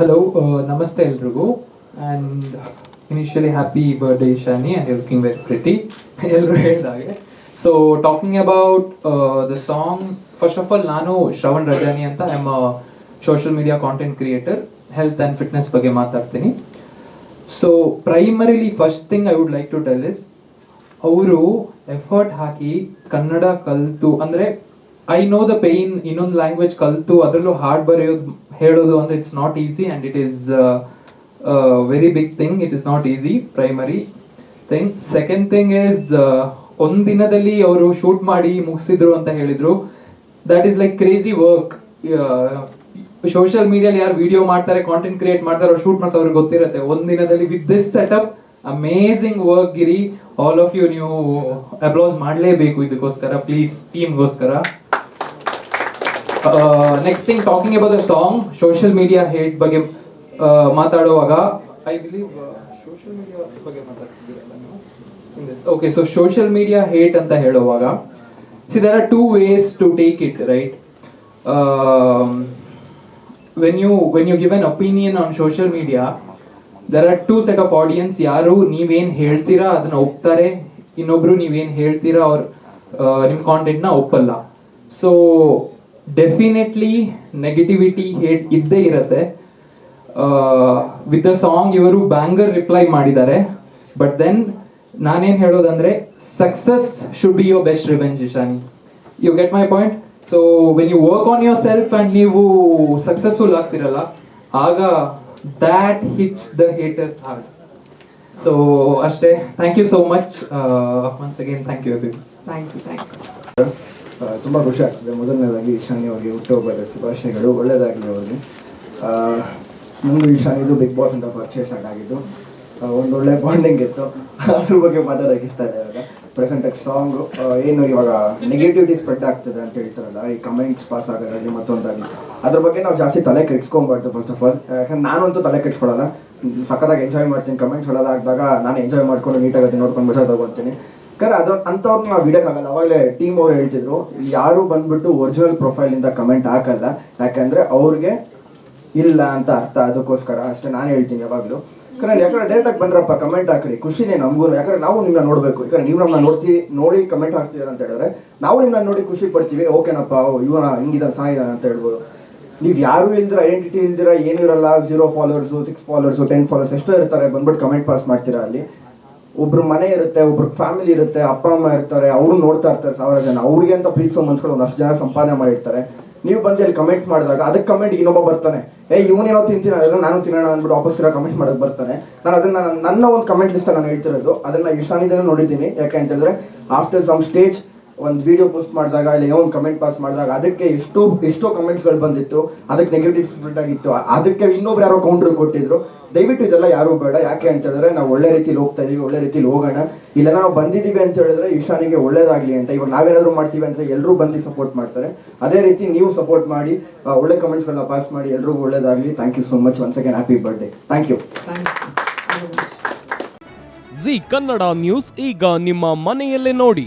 Hello ನಮಸ್ತೆ ಎಲ್ರಿಗೂ. And initially happy birthday Shani and you looking very pretty ಎಲ್ಲರೂ ಹೇಳಿದಾಗೆ so talking about the song first of all ನಾನು ಶ್ರವಣ್ ರಜಾನಿ ಅಂತ. I'm social media content creator health and fitness ಬಗ್ಗೆ ಮಾತಾಡ್ತೀನಿ. So primarily first thing I would like to tell is ಅವರು effort ಹಾಕಿ ಕನ್ನಡ ಕಲಿತು, ಅಂದರೆ ಐ ನೋ ದ ಪೇಯ್ನ್ ಇನ್ನೊಂದು language ಕಲಿತು, ಅದರಲ್ಲೂ ಹಾಡ್ ಬರೆಯೋದು ಹೇಳೋದು ಅಂದರೆ it's not easy and it is very big thing it is not easy primary thing second thing is ಒಂದು ದಿನದಲ್ಲಿ ಅವರು ಶೂಟ್ ಮಾಡಿ ಮುಗಿಸಿದ್ರು ಅಂತ ಹೇಳಿದರು. That is like crazy work social ಮೀಡಿಯಲ್ಲಿ ಯಾರು ವಿಡಿಯೋ ಮಾಡ್ತಾರೆ ಕಾಂಟೆಂಟ್ ಕ್ರಿಯೇಟ್ ಮಾಡ್ತಾರೆ, ಅವ್ರು ಶೂಟ್ ಮಾಡ್ತಾರೆ, ಅವ್ರಿಗೆ ಗೊತ್ತಿರುತ್ತೆ. ಒಂದ್ ದಿನದಲ್ಲಿ with this setup amazing work Giri all of you ನೀವು ಅಪ್ಲೋಸ್ ಮಾಡಲೇಬೇಕು ಇದಕ್ಕೋಸ್ಕರ. Please ಟೀಮ್ಗೋಸ್ಕರ next thing talking about the song social media hate ಬಗ್ಗೆ ಆ, ಮಾತಾಡುವಾಗ ಐ ಬಿಲೀವ್ ಸೋಷಿಯಲ್ ಮೀಡಿಯಾ ಬಗ್ಗೆ ಮಾತಾಡ್ತಿದ್ದೀರಲ್ಲ okay so social media hate ಅಂತ ಹೇಳುವಾಗ see there are two ways to take it right when you when you give an opinion on social media there are two set of audience ಯಾರು ನೀವೇನು ಹೇಳ್ತೀರಾ ಅದನ್ನ ಒಪ್ತಾರೆ ಇನ್ನೊಬ್ರು ನೀವೇನು ಹೇಳ್ತೀರಾ ಅವ್ರ ನಿಮ್ಮ ಕಾಂಟೆಂಟ್ನ ಒಪ್ಪಲ್ಲ. ಸೊ ಡೆಫಿನೆಟ್ಲಿ ನೆಗೆಟಿವಿಟಿ ಹೇಟ್ ಇದ್ದೇ ಇರತ್ತೆ. ವಿತ್ ದ ಸಾಂಗ್ ಇವರು ಬ್ಯಾಂಗರ್ ರಿಪ್ಲೈ ಮಾಡಿದ್ದಾರೆ. ಬಟ್ ದೆನ್ ನಾನೇನು ಹೇಳೋದಂದ್ರೆ success should be your best revenge Ishani you get my point so when you work on yourself and ನೀವು ಸಕ್ಸಸ್ಫುಲ್ ಆಗ್ತಿರಲ್ಲ, ಆಗ that hits the haters heart so ಅಷ್ಟೇ. Thank you so much once again thank you thank you thank you ತುಂಬ ಖುಷಿ ಆಗ್ತದೆ. ಮೊದಲನೇದಾಗಿ ಈಶಾನ್ಯವಾಗಿ ಅವರಿಗೆ ಹುಟ್ಟುಹಬ್ಬದ ಶುಭಾಶಯಗಳು. ಒಳ್ಳೆಯದಾಗಲಿ ಅವರಿಗೆ. ಮುಂದೆ ಈಶಾನ್ಯದು ಬಿಗ್ ಬಾಸ್ ಅಂತ ಪರ್ಚೇಸ್ ಸ್ಟಾರ್ಟ್ ಆಗಿದ್ದು ಒಂದು ಒಂದೊಳ್ಳೆ ಬಾಂಡಿಂಗ್ ಇತ್ತು. ಅದ್ರ ಬಗ್ಗೆ ಮಾತಾಡೋಕೆ ಇಷ್ಟ ಇದೆ ಇವಾಗ. ಪ್ರೆಸೆಂಟಾಗಿ ಸಾಂಗು ಏನು ಇವಾಗ ನೆಗೆಟಿವಿಟಿ ಸ್ಪ್ರೆಡ್ ಆಗ್ತದೆ ಅಂತ ಹೇಳ್ತಾರಲ್ಲ, ಈ ಕಮೆಂಟ್ಸ್ ಪಾಸ್ ಆಗೋದಾಗಲಿ ಮತ್ತೊಂದಾಗಲಿ, ಅದ್ರ ಬಗ್ಗೆ ನಾವು ಜಾಸ್ತಿ ತಲೆ ಕೆಡ್ಸ್ಕೊಬಾರ್ದು ಫಸ್ಟ್ ಆಫ್ ಆಲ್ ಯಾಕಂದ್ರೆ ನಾನಂತೂ ತಲೆ ಕೆಡ್ಸ್ಕೊಳ್ಳಲ್ಲ ಸಖತ್ತಾಗಿ ಎಂಜಾಯ್ ಮಾಡ್ತೀನಿ. ಕಮೆಂಟ್ಸ್ ಆಗದಾಗ ನಾನು ಎಂಜಾಯ್ ಮಾಡ್ಕೊಂಡು ನೀಟಾಗಿ ನೋಡ್ಕೊಂಡು ಮಜಾ ತಗೊತೀನಿ. ಯಾಕಂದ್ರೆ ಅದು ಅಂಥವ್ರನ್ನ ನಾವು ಬಿಡೋಕ್ಕಾಗಲ್ಲ ಅವಾಗಲೇ ಟೀಮ್ ಅವ್ರು ಹೇಳ್ತಿದ್ರು, ಯಾರು ಬಂದ್ಬಿಟ್ಟು ಒರಿಜಿನಲ್ ಪ್ರೊಫೈಲಿಂದ ಕಮೆಂಟ್ ಹಾಕಲ್ಲ. ಯಾಕಂದ್ರೆ ಅವ್ರಿಗೆ ಇಲ್ಲ ಅಂತ ಅರ್ಥ. ಅದಕ್ಕೋಸ್ಕರ ಅಷ್ಟೇ ನಾನು ಹೇಳ್ತೀನಿ ಯಾವಾಗಲೂ. ಯಾಕಂದ್ರೆ ಯಾಕಂದ್ರೆ ಡೈರೆಕ್ಟಾಗಿ ಬಂದ್ರಪ್ಪ ಕಮೆಂಟ್ ಹಾಕ್ರಿ. ಖುಷಿನೇ ನಮಗೂ ಯಾಕಂದ್ರೆ ನಾವು ನಿಮ್ಮನ್ನ ನೋಡಬೇಕು. ಯಾಕಂದ್ರೆ ನೀವು ನಮ್ಮನ್ನ ನೋಡ್ತಿ ನೋಡಿ ಕಮೆಂಟ್ ಹಾಕ್ತಿದ್ದೀರ ಅಂತ ಹೇಳಿದ್ರೆ ನಾವು ನಿಮ್ಮನ್ನ ನೋಡಿ ಖುಷಿ ಪಡ್ತೀವಿ. ಓಕೆನಪ್ಪ ಇವನ ಹಿಂಗಿದ್ದಾನೆ ಚೆನ್ನಾಗಿದ್ದಾನೆ ಅಂತ ಹೇಳ್ಬೋದು. ನೀವು ಯಾರು ಇಲ್ದಿರ ಐಡೆಂಟಿಟಿ ಇಲ್ದಿರ, ಏನೂ ಇರಲ್ಲ. Zero followers six followers ten followers ಎಷ್ಟೋ ಇರ್ತಾರೆ. ಬಂದ್ಬಿಟ್ಟು ಕಮೆಂಟ್ ಪಾಸ್ ಮಾಡ್ತೀರಾ ಅಲ್ಲಿ. ಒಬ್ರು ಮನೆ ಇರುತ್ತೆ, ಒಬ್ರು ಫ್ಯಾಮಿಲಿ ಇರುತ್ತೆ, ಅಪ್ಪ, ಅಮ್ಮ ಇರ್ತಾರೆ, ಅವರು ನೋಡ್ತಾ ಇರ್ತಾರೆ ಸಾವಿರ ಜನ. ಅವ್ರಿಗೆ ಅಂತ ಪ್ರೀತಿಸೋ ಮನ್ಸ್ಗಳು ಒಂದಷ್ಟು ಜನ ಸಂಪಾದನೆ ಮಾಡಿರ್ತಾರೆ. ನೀವು ಬಂದು ಅಲ್ಲಿ ಕಮೆಂಟ್ ಮಾಡಿದಾಗ ಅದಕ್ಕೆ ಕಮೆಂಟ್ ಇನ್ನೊಬ್ಬ ಬರ್ತಾನೆ. ಏ ಇವನೇನೋ ತಿಂತೀನಿ ಅದನ್ನ ನಾನು ತಿನ್ನೋಣ ಅಂದ್ಬಿಟ್ಟು ವಾಪಸ್ ಇರೋ ಕಮೆಂಟ್ ಮಾಡೋಕೆ ಬರ್ತಾನೆ. ನಾನು ಅದನ್ನ ನನ್ನ- ಒಂದು ಕಮೆಂಟ್ ಲಿಸ್ಟ್ ನಾನು ಹೇಳ್ತಿರೋದು. ಅದನ್ನ ಇಶಾನಿದಲ್ಲಿ ನೋಡಿದ್ದೀನಿ. ಯಾಕೆ ಅಂತ ಹೇಳಿದ್ರೆ ಆಫ್ಟರ್ ಸಮ್ ಸ್ಟೇಜ್ ಒಂದು ವಿಡಿಯೋ ಪೋಸ್ಟ್ ಮಾಡಿದಾಗ ಇಲ್ಲ, ಏನೋ ಒಂದು ಕಮೆಂಟ್ ಪಾಸ್ ಮಾಡಿದಾಗ ಅದಕ್ಕೆ ಎಷ್ಟೋ ಎಷ್ಟೋ ಕಮೆಂಟ್ಸ್ಗಳು ಬಂದಿತ್ತು. ಅದಕ್ಕೆ ನೆಗೆಟಿವ್ ಸ್ಪ್ರೆಡ್ ಆಗಿತ್ತು ಅದಕ್ಕೆ ಇನ್ನೊಬ್ರು ಯಾರೋ ಕೌಂಟ್ರ್ ಕೊಟ್ಟಿದ್ರು. ದಯವಿಟ್ಟು ಇದೆಲ್ಲ ಯಾರೂ ಬೇಡ. ಯಾಕೆ ಅಂತ ಹೇಳಿದ್ರೆ ನಾವು ಒಳ್ಳೆ ರೀತಿಲಿ ಹೋಗ್ತಾ ಇದೀವಿ, ಒಳ್ಳೆ ರೀತಿಲಿ ಹೋಗೋಣ. ಇಲ್ಲ, ನಾವು ಬಂದಿದ್ದೀವಿ ಅಂತ ಹೇಳಿದ್ರೆ ಈಶಾನಿಗೆ ಒಳ್ಳೇದಾಗಲಿ ಅಂತ. ಇವಾಗ ನಾವೇನಾದರೂ ಮಾಡ್ತೀವಿ ಅಂತ ಎಲ್ಲರೂ ಬಂದು ಸಪೋರ್ಟ್ ಮಾಡ್ತಾರೆ. ಅದೇ ರೀತಿ ನೀವು ಸಪೋರ್ಟ್ ಮಾಡಿ ಒಳ್ಳೆ ಕಮೆಂಟ್ಸ್ಗಳನ್ನ ಪಾಸ್ ಮಾಡಿ ಎಲ್ರಿಗೂ ಒಳ್ಳೇದಾಗಲಿ. Thank you so much once again happy birthday thank you Zee Kannada news ಈಗ ನಿಮ್ಮ ಮನೆಯಲ್ಲೇ ನೋಡಿ.